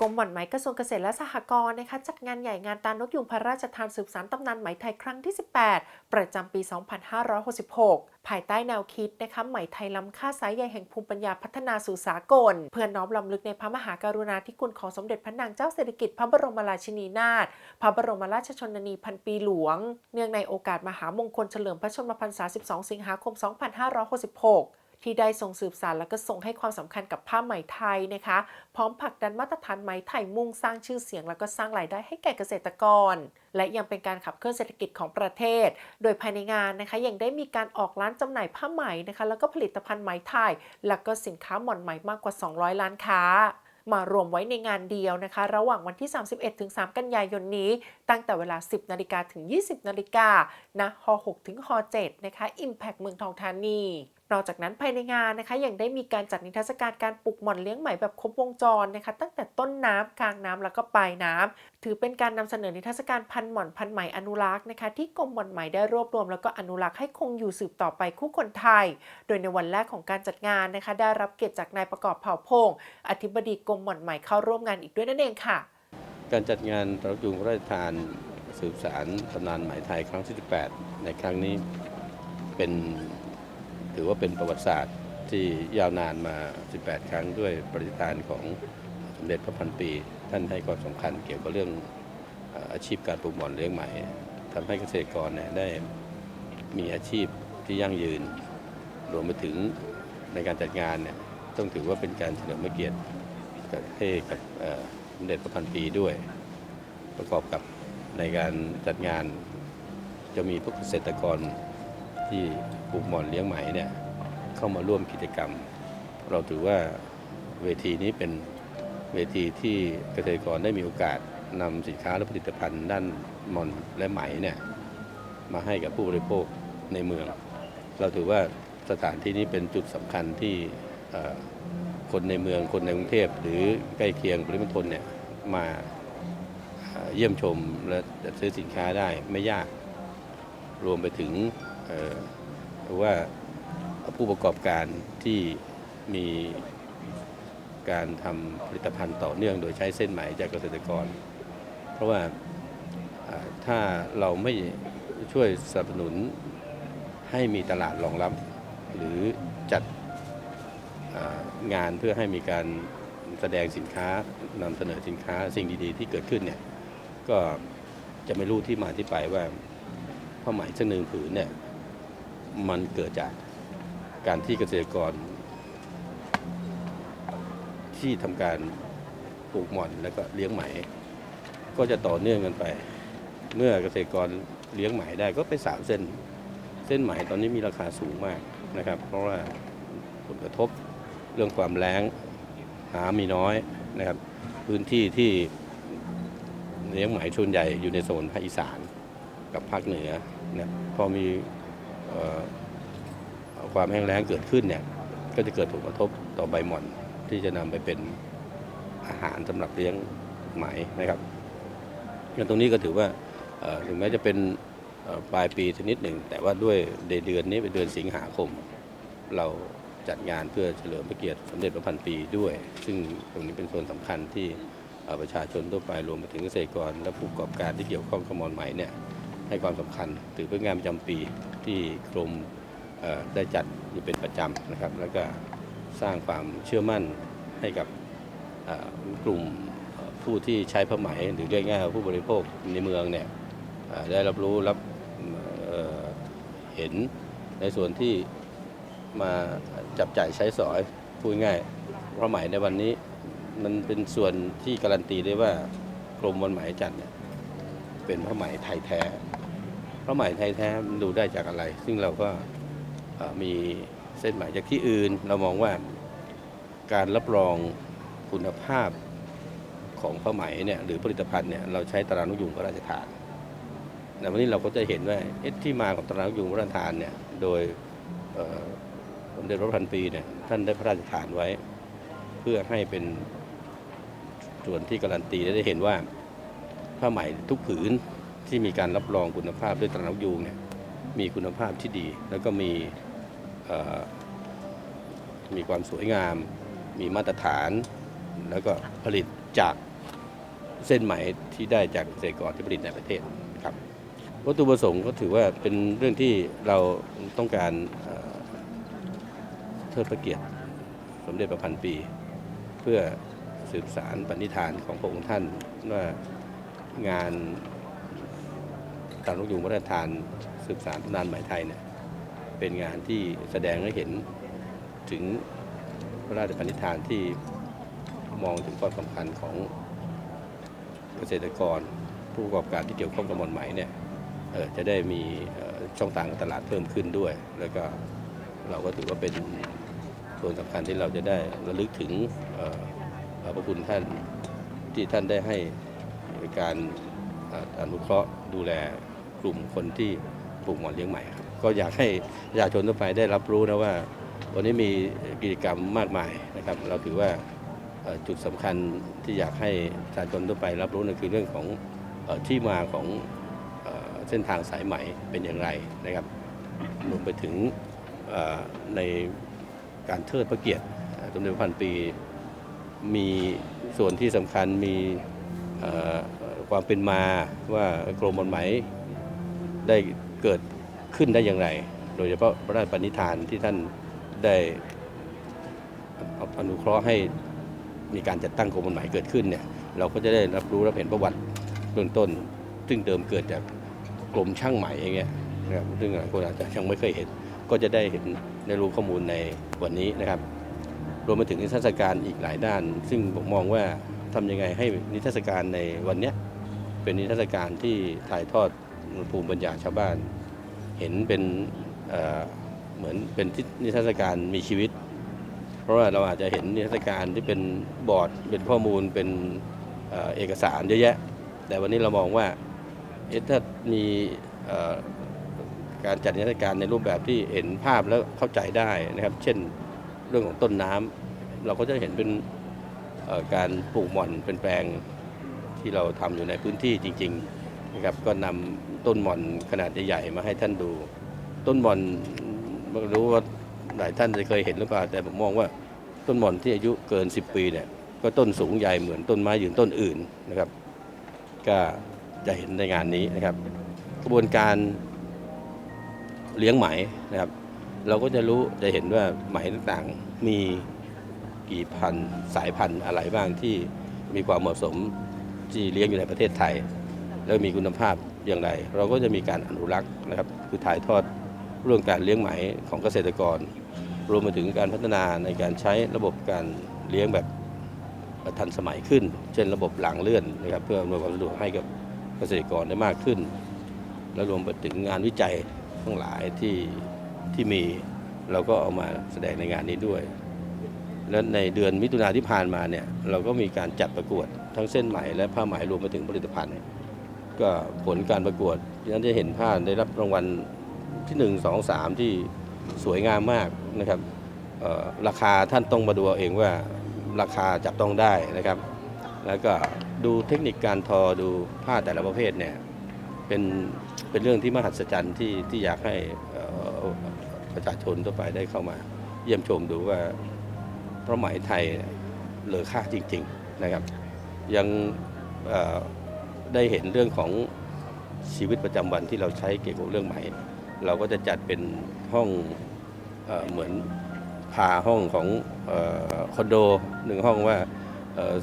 กรม่อนไหมกระทรวงเกษตรและสหกรณ์นะคะจัดงานใหญ่งานตานกยุงพระราชทานสืบสานตำนานไหมไทยครั้งที่ 18 ประจำปี 2566 ภายใต้แนวคิดนะคะไหมไทยล้ำค่าสายใยแห่งภูมิปัญญาพัฒนาสู่สากล เพื่อน้อมรำลึกในพระมหากรุณาธิคุณของสมเด็จพระนางเจ้าสิริกิติ์พระบรมราชินีนาถพระบรมราชชนนีพันปีหลวง เนื่องในโอกาสมหามงคลเฉลิมพระชนมพรรษา 12 สิงหาคม 2566 ที่ได้ทรงสืบสานและก็ทรงให้ความสำคัญกับผ้าไหมไทยนะคะ พร้อมผลักดันมาตรฐานไหมไทยมุ่งสร้างชื่อเสียง และก็สร้างรายได้ให้แก่เกษตรกร และยังเป็นการขับเคลื่อนเศรษฐกิจของประเทศ โดยภายในงานนะคะยังได้มีการออกร้านจำหน่ายผ้าไหมนะคะแล้วก็ผลิตภัณฑ์ไหมไทย แล้วก็สินค้าหมอนไหมมากกว่า 200 ล้านค้ามารวมไว้ในงานเดียวนะคะ ระหว่างวันที่ 31 ถึง 3 กันยายนนี้ ตั้งแต่เวลา 10 นาฬิกาถึง 20 นาฬิกาณฮ6ถึงฮ7นะคะ Impact เมืองทองธานี นอกจากนั้นภายในงานนะคะยังได้มีการจัดนิทรรศการการปลูกหม่อนเลี้ยงไหมแบบครบวงจรนะคะ ตั้งแต่ต้นน้ำกลางน้ำแล้วก็ปลายน้ำถือเป็นการนำเสนอนิทรรศการพันหม่อนพันไหมอนุรักษ์นะคะ ที่กรมหม่อนไหมได้รวบรวม แล้วก็อนุรักษ์ให้คงอยู่สืบต่อไปคู่คนไทย โดยในวันแรกของการจัดงานนะคะ ได้รับเกียรติจากนายประกอบเผ่าพงศ์อธิบดีกรมหม่อนไหมเข้าร่วมงานอีกด้วยนั่นเองค่ะ การจัดงานตระยุงพระราชทานสืบสารตำนานไหมไทยครั้งที่ 18 ในครั้งนี้เป็น ถือว่าเป็นประวัติศาสตร์ที่ยาวนานมา 18 ครั้งด้วยปฏิทานของสมเด็จพระพันปี ท่านให้ความสำคัญเกี่ยวกับเรื่องอาชีพการปลูกหม่อนเลี้ยงไหมทำให้เกษตรกรเนี่ยได้มีอาชีพที่ยั่งยืน รวมไปถึงในการจัดงานเนี่ยต้องถือว่าเป็นการเฉลิมพระเกียรติให้กับสมเด็จพระพันปีด้วย ประกอบกับในการจัดงานจะมีพวกเกษตรกร ที่ปลูกหม่อนเลี้ยงไหมเนี่ยเข้ามาร่วมกิจกรรม เราถือว่าเวทีนี้เป็นเวทีที่เกษตรกรได้มีโอกาสนำสินค้าและผลิตภัณฑ์ด้านหม่อนและไหมเนี่ยมาให้กับผู้บริโภคในเมือง เราถือว่าสถานที่นี้เป็นจุดสำคัญที่คนในเมืองคนในกรุงเทพหรือใกล้เคียงปริมณฑลเนี่ยมาเยี่ยมชมและซื้อสินค้าได้ไม่ยาก รวมไปถึง ว่าผู้ประกอบการที่มีการทำผลิตภัณฑ์ต่อเนื่องโดยใช้เส้นไหมจากเกษตรกร เพราะว่าถ้าเราไม่ช่วยสนับสนุนให้มีตลาดรองรับ หรือจัดงานเพื่อให้มีการแสดงสินค้านำเสนอสินค้าสิ่งดีๆ ที่เกิดขึ้นเนี่ยก็จะไม่รู้ที่มาที่ไปว่าผ้าไหมเส้นหนึ่งผืนเนี่ย มันเกิดจากการที่เกษตรกร ที่ทำการปลูกหม่อนแล้วก็เลี้ยงไหม ก็จะต่อเนื่องกันไป เมื่อเกษตรกรเลี้ยงไหมได้ก็ไปสามเส้น เส้นไหมตอนนี้มีราคาสูงมากนะครับ เพราะว่าผลกระทบเรื่องความแล้งหามีน้อยนะครับ พื้นที่ที่เลี้ยงไหมส่วนใหญ่อยู่ในโซนภาคอีสานกับภาคเหนือเนี่ยพอมี ความแห้งแล้งเกิดขึ้นเนี่ยก็จะเกิดผลกระทบต่อใบหม่อนที่จะนำไปเป็นอาหารสำหรับเลี้ยงไหมนะครับอย่างตรงนี้ก็ถือว่าถึงแม้จะเป็นปลายปีชนิดหนึ่ง แต่ว่าด้วยในเดือนนี้เป็นเดือนสิงหาคม เราจัดงานเพื่อเฉลิมพระเกียรติสมเด็จพระพันปีด้วย ซึ่งตรงนี้เป็นส่วนสำคัญที่ประชาชนทั่วไปรวมไปถึงเกษตรกร และผู้ประกอบการที่เกี่ยวข้องกับมอนไหมเนี่ย ให้ความสำคัญ ถือเป็นงานประจำปีที่กรมได้จัดอยู่เป็นประจำนะครับ แล้วก็สร้างความเชื่อมั่นให้กับกลุ่มผู้ที่ใช้ผ้าไหมหรือเรียกง่ายผู้บริโภคในเมืองเนี่ยได้รับรู้รับเเห็นในส่วนที่มาจับจ่ายใช้สอยพูดง่ายผ้าไหมในวันนี้มันเป็นส่วนที่การันตีได้ว่ากรมวันไหมจันเนี่ยเป็นผ้าไหมไทยแท้ ผ้าไหมไทยแท้มันดูได้จากอะไร ซึ่งเราก็มีเส้นไหมจากที่อื่น เรามองว่าการรับรองคุณภาพของผ้าไหมเนี่ยหรือผลิตภัณฑ์เนี่ยเราใช้ตรานกยุงพระราชทานแต่วันนี้เราก็จะเห็นว่าที่มาของตรานกยุงพระราชทานเนี่ยโดยสมเด็จพระพันปีเนี่ยท่านได้พระราชทานไว้ เพื่อให้เป็นส่วนที่การันตีและได้เห็นว่าผ้าไหมทุกผืน ที่มีการรับรองคุณภาพด้วยตรานกยูงเนี่ยมีคุณภาพที่ดี แล้วก็มีมีความสวยงาม มีมาตรฐาน แล้วก็ผลิตจากเส้นไหมที่ได้จากเกษตรกรที่ผลิตในประเทศครับวัตถุประสงค์ก็ถือว่าเป็นเรื่องที่เราต้องการเทิดพระเกียรติสมเด็จพระพันปี เพื่อสืบสารปณิธานของพระองค์ท่านว่างาน ตามนกยูงพระราชทานสืบสารตำนานหมไทยเนี่ยเป็นงานที่แสดงให้เห็นถึงพระราชปณิธานที่มองถึงความสำคัญของเกษตรกร ผู้ประกอบการที่เกี่ยวข้องกับมอนไหมเนี่ยจะได้มีช่องทางตลาดเพิ่มขึ้นด้วย แล้วก็เราก็ถือว่าเป็นส่วนสำคัญที่เราจะได้ระลึกถึงพระคุณท่านที่ท่านได้ให้การอนุเคราะห์ดูแล กลุ่มคนที่ปลูกหมอนเลี้ยงไหม่ครับก็อยากให้ประชาชนทั่วไปได้รับรู้นะว่า วันนี้มีกิจกรรมมากมายนะครับ เราถือว่าจุดสำคัญที่อยากให้ประชาชนทั่วไปรับรู้นั่นคือเรื่องของที่มาของเส้นทางสายไหม่เป็นอย่างไรนะครับรวมไปถึงในการเทิดพระเกียรติสมเด็จพระพันปีมีส่วนที่สำคัญมีความเป็นมาว่ากรมหมอนไหม ได้เกิดขึ้นได้อย่างไร โดยเฉพาะพระราชปณิธานที่ท่านได้อนุเคราะห์ให้มีการจัดตั้งกรมหมอนไหมเกิดขึ้นเนี่ยเราก็จะได้รับรู้รับเห็นประวัติเบื้องต้น ซึ่งเดิมเกิดจากกรมช่างไหมอย่างเงี้ยนะครับซึ่งหลายคนอาจจะยังไม่เคยเห็น ก็จะได้เห็นได้รู้ข้อมูลในวันนี้นะครับ รวมไปถึงนิทรรศการอีกหลายด้าน ซึ่งผมมองว่าทำยังไงให้นิทรรศการในวันนี้เป็นนิทรรศการที่ถ่ายทอด ภูมิปัญญาชาวบ้าน เห็นเป็นเเหมือนเป็นนิทรรศการมีชีวิต เพราะว่าเราอาจจะเห็นนิทรรศการที่เป็นบอร์ดเป็นข้อมูลเป็นเอกสารเยอะแยะ แต่วันนี้เรามองว่าถ้ามีการจัดนิทรรศการในรูปแบบที่เห็นภาพแล้วเข้าใจได้นะครับ เช่นเรื่องของต้นน้ำเราก็จะเห็นเป็นการปลูกหม่อนเป็นแปลงที่เราทำอยู่ในพื้นที่จริง ๆ นะครับก็นำต้นหม่อนขนาดใหญ่ๆมาให้ท่านดู ต้นหม่อนไม่รู้ว่าหลายท่านจะเคยเห็นหรือเปล่าแต่ผมมองว่าต้นหม่อนที่อายุเกิน 10 ปีเนี่ยก็ต้นสูงใหญ่เหมือนต้นไม้ยืนต้นอื่นนะครับ ก็จะเห็นในงานนี้นะครับ กระบวนการเลี้ยงไหมนะครับ เราก็จะรู้จะเห็นว่าไหมต่างๆมีกี่พันสายพันธุ์อะไรบ้างที่มีความเหมาะสมที่เลี้ยงอยู่ในประเทศไทย แล้วมีคุณภาพอย่างไร เราก็จะมีการอนุรักษ์นะครับคือถ่ายทอดเรื่องการเลี้ยงไหมของเกษตรกร รวมไปถึงการพัฒนาในการใช้ระบบการเลี้ยงแบบทันสมัยขึ้น เช่นระบบหลังเลื่อนนะครับเพื่ออำนวยความสะดวกให้กับเกษตรกรได้มากขึ้น และรวมไปถึงงานวิจัยทั้งหลายที่ที่มีเราก็เอามาแสดงในงานนี้ด้วย และในเดือนมิถุนาที่ผ่านมาเนี่ยเราก็มีการจัดประกวดทั้งเส้นไหมและผ้าไหมรวมไปถึงผลิตภัณฑ์ ก็ผลการประกวดนั้นจะเห็นผ้าได้รับรางวัลที่ 1 2 3 ที่สวยงามมากนะครับราคาท่านต้องมาดูเอาเองว่าราคาจับต้องได้นะครับ แล้วก็ดูเทคนิคการทอดูผ้าแต่ละประเภทเนี่ยเป็นเป็นเรื่องที่มหัศจรรย์ที่ที่อยากให้ประชาชนทั่วไปได้เข้ามา เยี่ยมชมดูว่าพระไหมไทยเหลือค่าจริง ๆนะครับ ยังอ ได้เห็นเรื่องของชีวิตประจำวันที่เราใช้เกี่ยวกับเรื่องไหม่ เราก็จะจัดเป็นห้องเออเหมือนพาห้องของเออคอนโดหนึ่งห้องว่า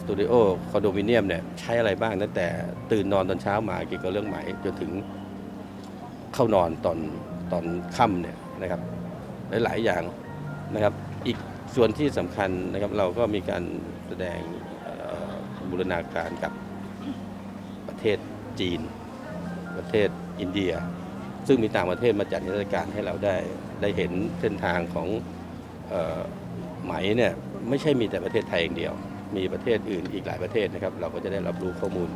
สตูดิโอคอนโดมิเนียมเนี่ยใช้อะไรบ้างตั้งแต่ตื่นนอนตอนเช้ามาเกี่ยวกับเรื่องไหม่จนถึงเข้านอนตอนตอนค่ำเนี่ยนะครับหลายๆอย่างนะครับอีกส่วนที่สำคัญนะครับเราก็มีการแสดงบูรณาการกับ ประเทศจีน ประเทศอินเดีย ซึ่งมีต่างประเทศมาจัดนิทรรศการให้เราได้ได้เห็นเส้นทางของออไหมเนี่ยไม่ใช่มีแต่ประเทศไทยอย่างเดียว มีประเทศอื่นอีกหลายประเทศนะครับ เราก็จะได้รับรู้ข้อมูล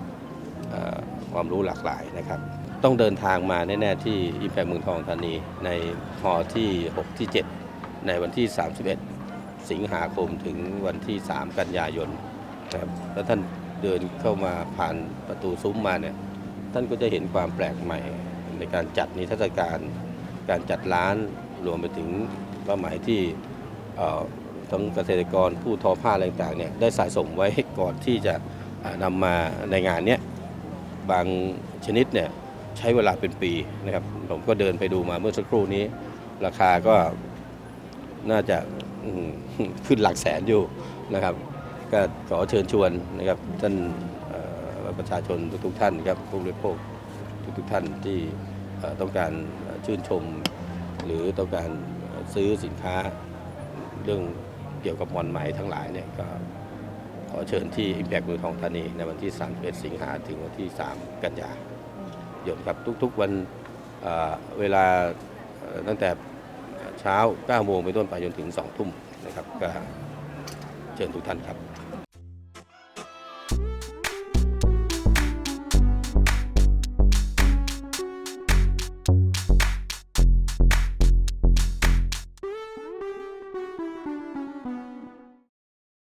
ความรู้หลากหลายนะครับ ต้องเดินทางมาแน่ๆที่อิมแพคเมืองทองธานีในฮอที่ 6 ที่ 7 ในวันที่ 31 สิงหาคมถึงวันที่ 3 กันยายนนะครับแล้วท่าน เดินเข้ามาผ่านประตูซุ้มมาเนี่ยท่านก็จะเห็นความแปลกใหม่ ในการจัดนิทรรศการ การจัดร้านรวมไปถึงเป้าหมายที่เอ่อทั้งเกษตรกรผู้ทอผ้าอะไรต่างๆเนี่ยได้สะสมไว้ก่อนที่จะอ่านำมาในงานเนี้ยบางชนิดเนี่ยใช้เวลาเป็นปีนะครับ ผมก็เดินไปดูมาเมื่อสักครู่นี้ ราคาก็น่าจะขึ้นหลักแสนอยู่นะครับ ก็ขอเชิญชวนนะครับท่านประชาชนทุกๆท่านครับผู้บริโภคทุกๆท่านที่ต้องการชื่นชม หรือต้องการซื้อสินค้าเรื่องเกี่ยวกับหมอนไหมทั้งหลายเนี่ยก็ขอเชิญที่ Impact เมืองทองธานี ในวันที่ 31 สิงหาถึงวันที่ 3 กันยายนครับทุกๆวันเวลาตั้งแต่เช้า 9 โมงไปนต้นไปจนถึง 2 ทุ่มนะครับก็เชิญทุกท่านครับ